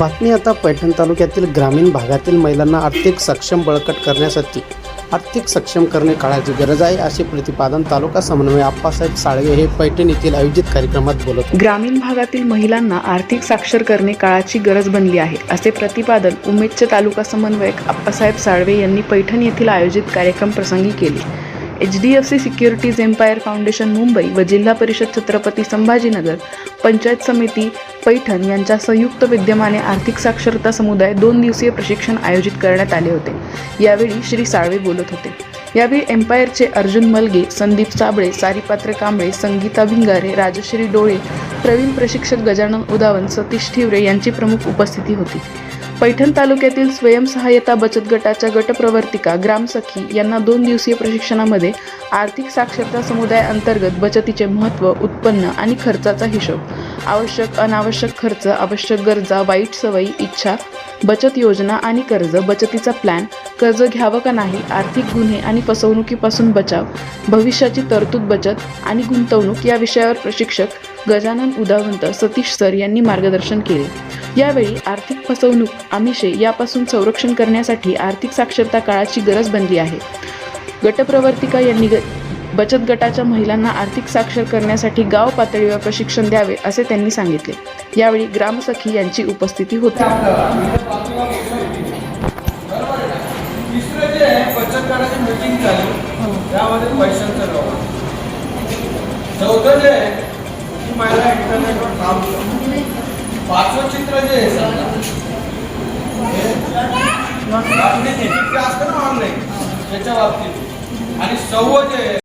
बातमी आता पैठण तालुक्यातील ग्रामीण भागातील महिलांना आर्थिक सक्षम बळकट करण्यासाठी आर्थिक सक्षम करणे काळाची गरज आहे असे प्रतिपादन तालुका समन्वय आप्पासाहेब साळवे हे पैठण येथील आयोजित कार्यक्रमात बोलत ग्रामीण भागातील महिलांना आर्थिक साक्षर करणे काळाची गरज बनली आहे असे प्रतिपादन उमेदचे तालुका समन्वयक आप्पासाहेब साळवे यांनी पैठण येथील आयोजित कार्यक्रम प्रसंगी केले. H D F C securities empire foundation Mumbai व जिल्हा परिषद छत्रपती संभाजीनगर पंचायत समिती पैठण यांच्या संयुक्त विद्यमाने आर्थिक साक्षरता समुदाय दोन दिवसीय प्रशिक्षण आयोजित करण्यात आले होते. यावेळी श्री साळवे बोलत होते. यावेळी एम्पायरचे अर्जुन मलगे संदीप साबळे सारीपात्र कांबळे संगीता भिंगारे राजश्री डोळे प्रवीण प्रशिक्षक गजानन उदावन सतीश ठिवरे यांची प्रमुख उपस्थिती होती. पैठण तालुक्यातील स्वयंसहाय्यता बचत गटाच्या गटप्रवर्तिका ग्रामसखी यांना दोन दिवसीय प्रशिक्षणामध्ये आर्थिक साक्षरता समुदाय अंतर्गत बचतीचे महत्त्व उत्पन्न आणि खर्चाचा हिशोब. आवश्यक अनावश्यक खर्च आवश्यक गरजा वाईट सवयी इच्छा बचत योजना आणि कर्ज बचतीचा प्लॅन कर्ज घ्यावं का नाही आर्थिक गुन्हे आणि फसवणुकीपासून बचाव भविष्याची तरतूद बचत आणि गुंतवणूक या विषयावर प्रशिक्षक गजानन उदावंत सतीश सर यांनी मार्गदर्शन केले. यावेळी आर्थिक फसवणूक आमिषे यापासून संरक्षण करण्यासाठी आर्थिक साक्षरता काळाची गरज बनली आहे. गटप्रवर्तिका यांनी ग बचत गटाच्या महिलांना आर्थिक साक्षर करण्यासाठी गाव पातळीवर प्रशिक्षण द्यावे असे त्यांनी सांगितले. यावेळी ग्रामसखी यांची उपस्थिती होती. व्यवहार चौथं जे पाचवं चित्र जे आहे असतं ना ऑनलाईन त्याच्या बाबतीत. आणि सहावं जे आहे